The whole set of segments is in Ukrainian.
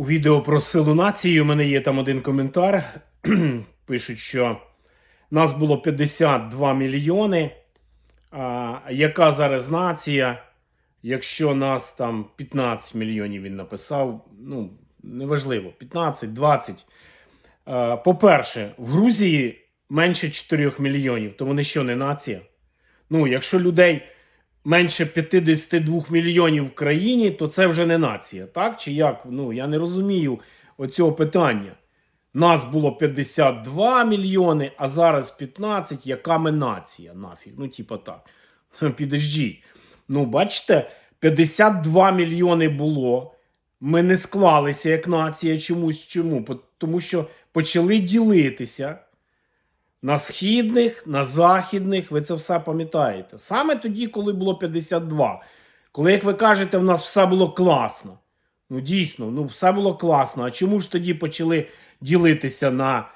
У відео про силу нації у мене є там один коментар. Пишуть, що нас було 52 мільйони. А яка зараз нація? Якщо нас там 15 мільйонів він написав, ну, неважливо, 15, 20. А, По-перше, в Грузії менше 4 мільйонів, то вони що, не нація? Ну, якщо людей менше 52 мільйонів в країні, то це вже не нація, так? Чи як? Ну, я не розумію оцього питання. Нас було 52 мільйони, а зараз 15. Яка ми нація? Нафіг? Ну, типа так. Підожди. Ну, бачите, 52 мільйони було. Ми не склалися як нація чомусь. Чому? Тому що почали ділитися на східних, на західних. Ви це все пам'ятаєте. Саме тоді, коли було 52. Коли, як ви кажете, в нас все було класно. Ну, дійсно, ну все було класно. А чому ж тоді почали ділитися на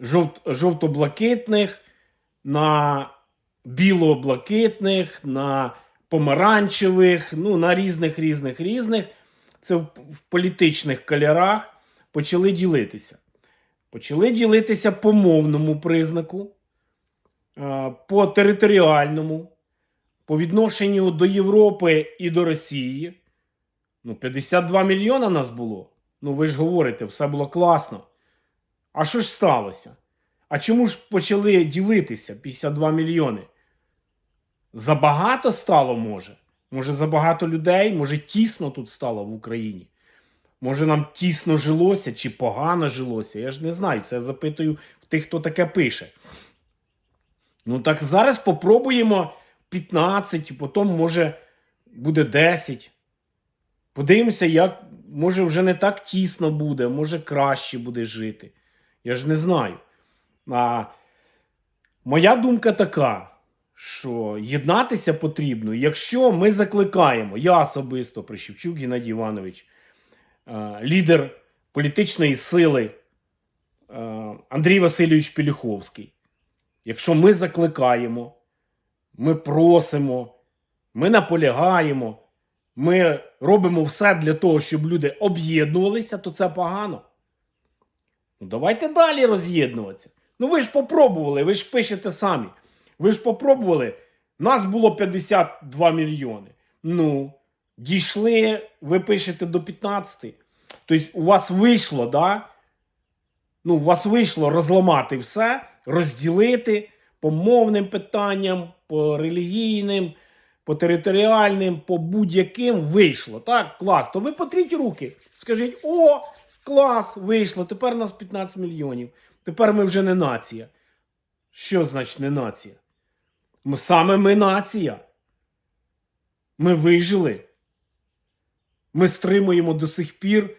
жовт, жовто-блакитних, на біло-блакитних, на помаранчевих, ну, на різних, різних, різних. Це в, в політичних кольорах почали ділитися. Почали ділитися по мовному признаку, по територіальному, по відношенню до Європи і до Росії. Ну, 52 мільйона нас було. Ну, ви ж говорите, все було класно. А що ж сталося? А чому ж почали ділитися 52 мільйони? Забагато стало, може? Може, забагато людей, може, тісно тут стало в Україні. Може, нам тісно жилося чи погано жилося. Я ж не знаю. Це я запитую в тих, хто таке пише. Ну так зараз попробуємо 15, потім, може, буде 10. Подивимося, як може вже не так тісно буде, може краще буде жити. Я ж не знаю. А моя думка така, що єднатися потрібно, якщо ми закликаємо, я особисто Прищепчук Геннадій Іванович, лідер політичної сили е, Андрій Васильович Піліховський. Якщо ми закликаємо, ми просимо, ми наполягаємо, ми робимо все для того, щоб люди об'єднувалися, то це погано. Ну, давайте далі роз'єднуватися. Ну ви ж попробували, ви ж пишете самі. Ви ж попробували. Нас було 52 мільйони. Ну, дійшли, ви пишете до 15. Тобто, у вас вийшло, да? Ну, у вас вийшло розламати все, розділити по мовним питанням, по релігійним, по територіальним, по будь-яким вийшло. Так, клас. То ви потріть руки. Скажіть: о, клас, вийшло. Тепер нас 15 мільйонів. Тепер ми вже не нація. Що значить не нація? Ми, саме ми нація. Ми вижили. Ми стримуємо до сих пір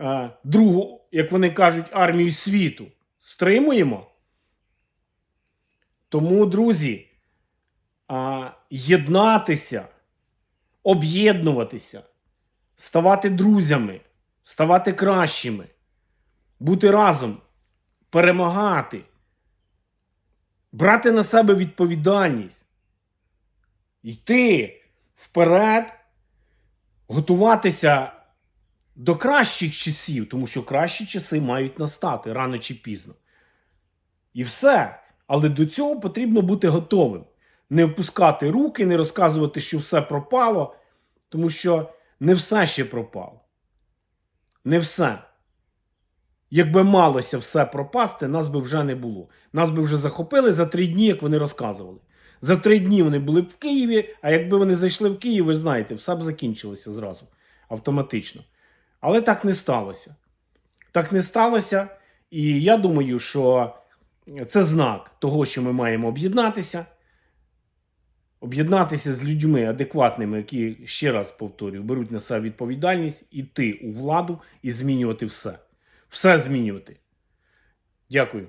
а, другу, як вони кажуть, армію світу. Стримуємо. Тому, друзі, а, єднатися, об'єднуватися, ставати друзями, ставати кращими, бути разом, перемагати, брати на себе відповідальність, йти вперед, готуватися до кращих часів, тому що кращі часи мають настати рано чи пізно. І все. Але до цього потрібно бути готовим. Не впускати руки, не розказувати, що все пропало, тому що не все ще пропало. Не все. Якби малося все пропасти, нас би вже не було. Нас би вже захопили за три дні, як вони розказували. За три дні вони були б в Києві, а якби вони зайшли в Київ, ви знаєте, все б закінчилося зразу автоматично. Але так не сталося. Так не сталося. І я думаю, що це знак того, що ми маємо об'єднатися. Об'єднатися з людьми адекватними, які, ще раз повторюю, беруть на себе відповідальність, іти у владу і змінювати все. Все змінювати. Дякую.